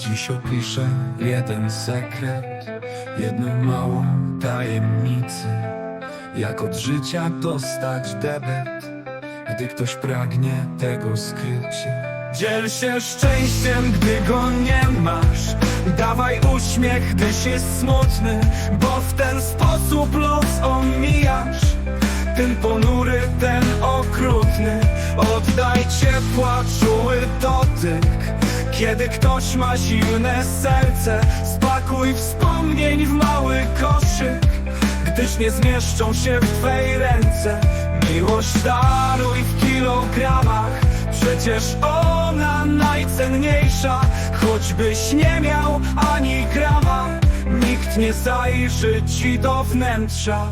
Dziś opiszę jeden sekret, jedną małą tajemnicę. Jak od życia dostać debet, gdy ktoś pragnie tego skryć Dziel się szczęściem, gdy go nie masz. Dawaj uśmiech, gdyś jest smutny Bo w ten sposób los omijasz. Ten ponury, ten okrutny. Oddaj ciepła, czuły dotyk Kiedy ktoś ma silne serce Spakuj wspomnień w mały koszyk. Gdyż nie zmieszczą się w twej ręce. Miłość daruj w kilogramach. Przecież ona najcenniejsza. Choćbyś nie miał ani grama Nikt nie zajrzy ci do wnętrza.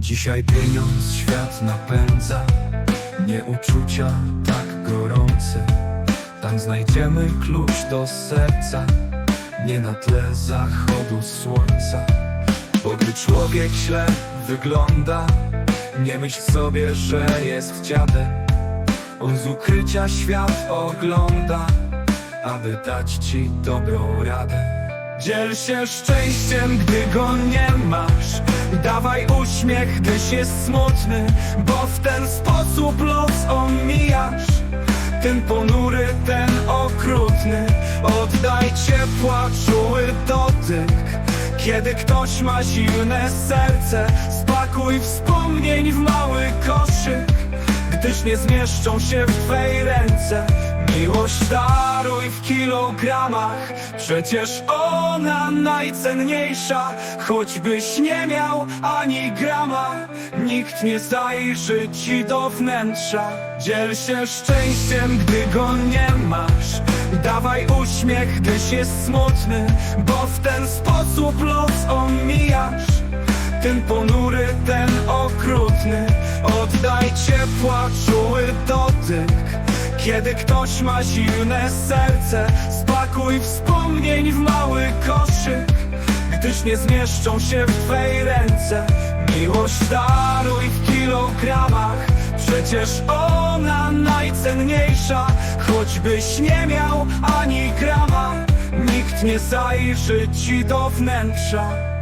Dzisiaj pieniądz świat napędza. Nie uczucia tak gorące Tam znajdziemy klucz do serca Nie na tle zachodu słońca. Bo gdy człowiek źle wygląda Nie myśl sobie, że jest dziadem On z ukrycia świat ogląda Aby dać ci dobrą radę. Dziel się szczęściem, gdy go nie masz. Dawaj uśmiech, gdyś jest smutny Bo w ten sposób los omijasz. Ten ponury, ten okrutny Oddaj ciepła, czuły dotyk. Kiedy ktoś ma silne serce Spakuj wspomnień w mały koszyk. Gdyż nie zmieszczą się w twej ręce. Miłość daruj w kilogramach. Przecież ona najcenniejsza. Choćbyś nie miał ani grama Nikt nie zajrzy ci do wnętrza. Dziel się szczęściem, gdy go nie uśmiech, gdyś jest smutny Bo w ten sposób los omijasz. Ten ponury, ten okrutny Oddaj ciepła, czuły dotyk. Kiedy ktoś ma silne serce Spakuj wspomnień w mały koszyk. Gdyż nie zmieszczą się w twej ręce. Miłość daruj w kilogramach Przecież ona najcenniejsza Choćbyś nie miał ani grama. Nikt nie zajrzy ci do wnętrza